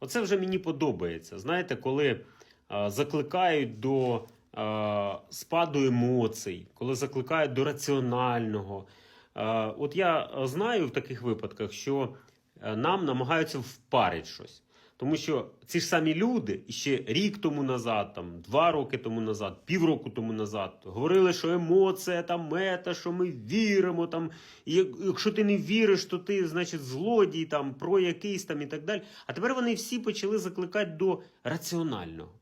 Оце вже мені подобається. Знаєте, коли е, закликають до е, спаду емоцій, коли закликають до раціонального. Е, от я знаю в таких випадках, що нам намагаються впарити щось. Тому що ці ж самі люди ще рік тому назад, там, два роки тому назад, півроку тому назад говорили, що емоція там мета, що ми віримо. Там, якщо ти не віриш, то ти, значить, злодій, там, про якийсь там і так далі. А тепер вони всі почали закликати до раціонального.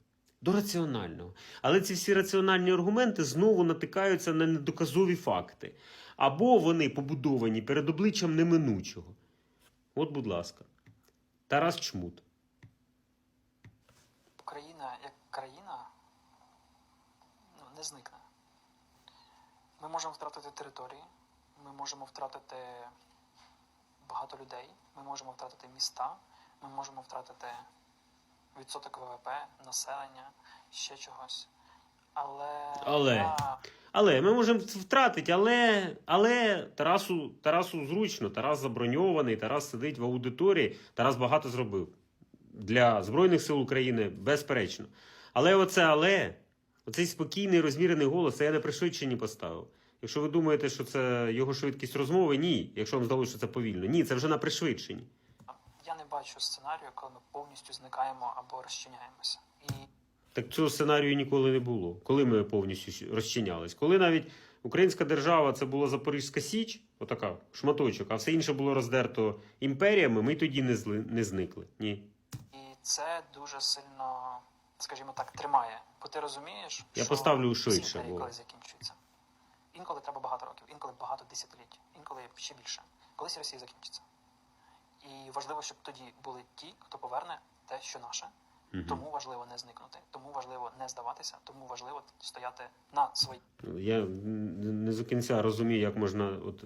До раціонального. Але ці всі раціональні аргументи знову натикаються на недоказові факти. Або вони побудовані перед обличчям неминучого. От, будь ласка, Тарас Чмут. Україна як країна ну, не зникне. Ми можемо втратити території, ми можемо втратити багато людей, ми можемо втратити міста, ми можемо втратити відсоток ВВП, населення, ще чогось. Але, Але. Але ми можемо втратити, але, але Тарасу, Тарасу зручно, Тарас заброньований, Тарас сидить в аудиторії, Тарас багато зробив для Збройних сил України, безперечно. Але оце але, оцей спокійний розмірений голос, це я на пришвидшенні поставив. Якщо ви думаєте, що це його швидкість розмови, ні. Якщо вам здалося, що це повільно. Ні, це вже на пришвидшенні. я не бачу сценарію, коли ми повністю зникаємо або розчиняємося. І Так цього сценарію ніколи не було. Коли ми повністю розчинялись? Коли навіть українська держава це була Запорізька Січ, отака шматочок, а все інше було роздерто імперіями, ми тоді не, зли, не зникли. Ні. І це дуже сильно, скажімо так, тримає. Бо ти розумієш, Я що поставлю швидше, бо- колись закінчуються. Інколи треба багато років, інколи багато десятиліть, інколи ще більше. Колись Росія закінчиться. І важливо, щоб тоді були ті, хто поверне те, що наше. Мгм. Тому важливо не зникнути, тому важливо не здаватися, тому важливо стояти на своїй. Я не до кінця розумію, як можна от,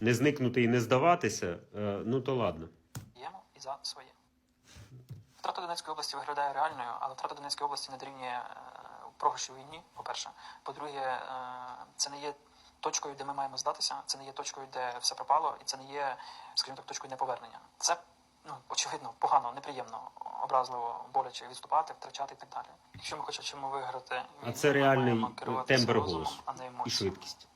не зникнути і не здаватися. Е, Ну то ладно. Ємо і за своє. Втрата Донецької області виглядає реальною, але втрата Донецької області не дорівнює е, програші війні, по-перше. По-друге, е, це не є точкою, де ми маємо здатися, це не є точкою, де все пропало, і це не є, скажімо так, точкою неповернення. Це ну, очевидно, погано, неприємно, образливо, боляче відступати, втрачати і так далі. Якщо ми хочемо виграти, А це реальний тембр голосу а не і швидкість.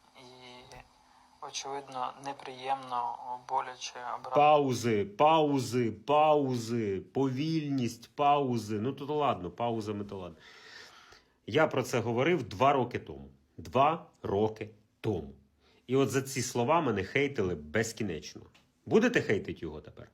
Очевидно, неприємно, боляче, образливо. Паузи, паузи, паузи, повільність, паузи. Ну то, то ладно, паузами то ладно. Я про це говорив два роки тому. Два роки тому. І от за ці слова мене хейтили безкінечно. Будете хейтити його тепер?